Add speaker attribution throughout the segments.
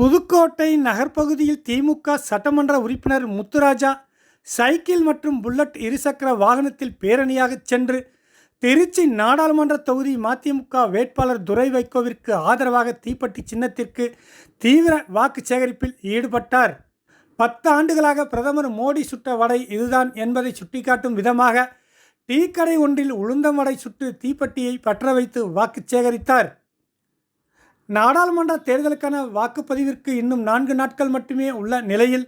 Speaker 1: புதுக்கோட்டை நகர்ப்பகுதியில் திமுக சட்டமன்ற உறுப்பினர் முத்துராஜா சைக்கிள் மற்றும் புல்லட் இருசக்கர வாகனத்தில் பேரணியாக சென்று திருச்சி நாடாளுமன்ற தொகுதி மதிமுக வேட்பாளர் துரை வைகோவிற்கு ஆதரவாக தீப்பெட்டி சின்னத்திற்கு தீவிர வாக்கு சேகரிப்பில் ஈடுபட்டார். பத்து ஆண்டுகளாக பிரதமர் மோடி சுட்ட வடை இதுதான் என்பதை சுட்டிக்காட்டும் விதமாக டீ கடை ஒன்றில் உளுந்தம் வடை சுட்டு தீப்பெட்டியை பற்ற வைத்து வாக்கு சேகரித்தார். நாடாளுமன்ற தேர்தலுக்கான வாக்குப்பதிவிற்கு இன்னும் நான்கு நாட்கள் மட்டுமே உள்ள நிலையில்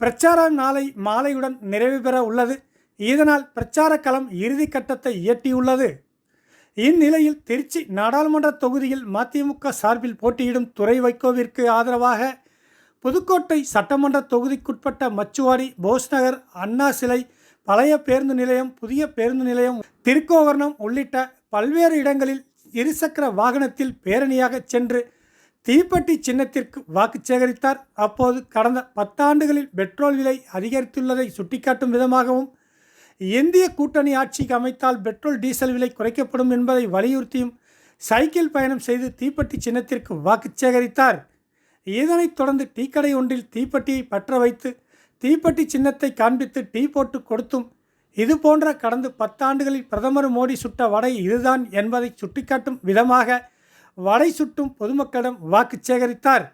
Speaker 1: பிரச்சாரம் நாளை மாலையுடன் நிறைவு பெற உள்ளது. இதனால் பிரச்சார களம் இறுதி கட்டத்தை இயட்டியுள்ளது இந்நிலையில் திருச்சி நாடாளுமன்ற தொகுதியில் மதிமுக சார்பில் போட்டியிடும் துறை வைகோவிற்கு ஆதரவாக புதுக்கோட்டை சட்டமன்ற தொகுதிக்குட்பட்ட மச்சுவாடி போஸ்நகர் அண்ணா சிலை பழைய பேருந்து நிலையம் புதிய பேருந்து நிலையம் திருக்கோவர்ணம் உள்ளிட்ட பல்வேறு இடங்களில் இருசக்கர வாகனத்தில் பேரணியாக சென்று தீப்பெட்டி சின்னத்திற்கு வாக்கு சேகரித்தார். அப்போது கடந்த பத்தாண்டுகளில் பெட்ரோல் விலை அதிகரித்துள்ளதை சுட்டிக்காட்டும் விதமாகவும் இந்திய கூட்டணி ஆட்சிக்கு அமைத்தால் பெட்ரோல் டீசல் விலை குறைக்கப்படும் என்பதை வலியுறுத்தியும் சைக்கிள் பயணம் செய்து தீப்பெட்டி சின்னத்திற்கு வாக்கு சேகரித்தார். இதனைத் தொடர்ந்து டீக்கடை ஒன்றில் தீப்பெட்டியை பற்ற வைத்து தீப்பெட்டி சின்னத்தை காண்பித்து டீ போட்டு கொடுத்தும் இது போன்ற கடந்த பத்தாண்டுகளில் பிரதமர் மோடி சுட்ட வடை இதுதான் என்பதை சுட்டிக்காட்டும் விதமாக வடை சுட்டும் பொதுமக்களிடம் வாக்கு சேகரித்தார்.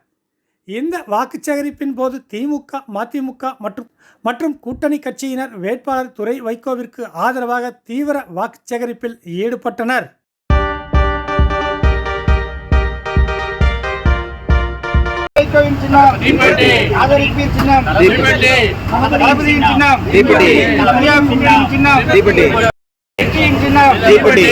Speaker 1: இந்த வாக்கு சேகரிப்பின் போது திமுக மதிமுக மற்றும் மற்றும் கூட்டணி கட்சியினர் வேட்பாளர் துறை வைகோவிற்கு ஆதரவாக தீவிர வாக்கு சேகரிப்பில் ஈடுபட்டனர்.
Speaker 2: దీపం చిన్నం
Speaker 3: దీపటి
Speaker 2: ఆదరిపి చిన్నం దీపటి
Speaker 3: ఆదరిపి
Speaker 2: చిన్నం దీపటి
Speaker 3: దీపటి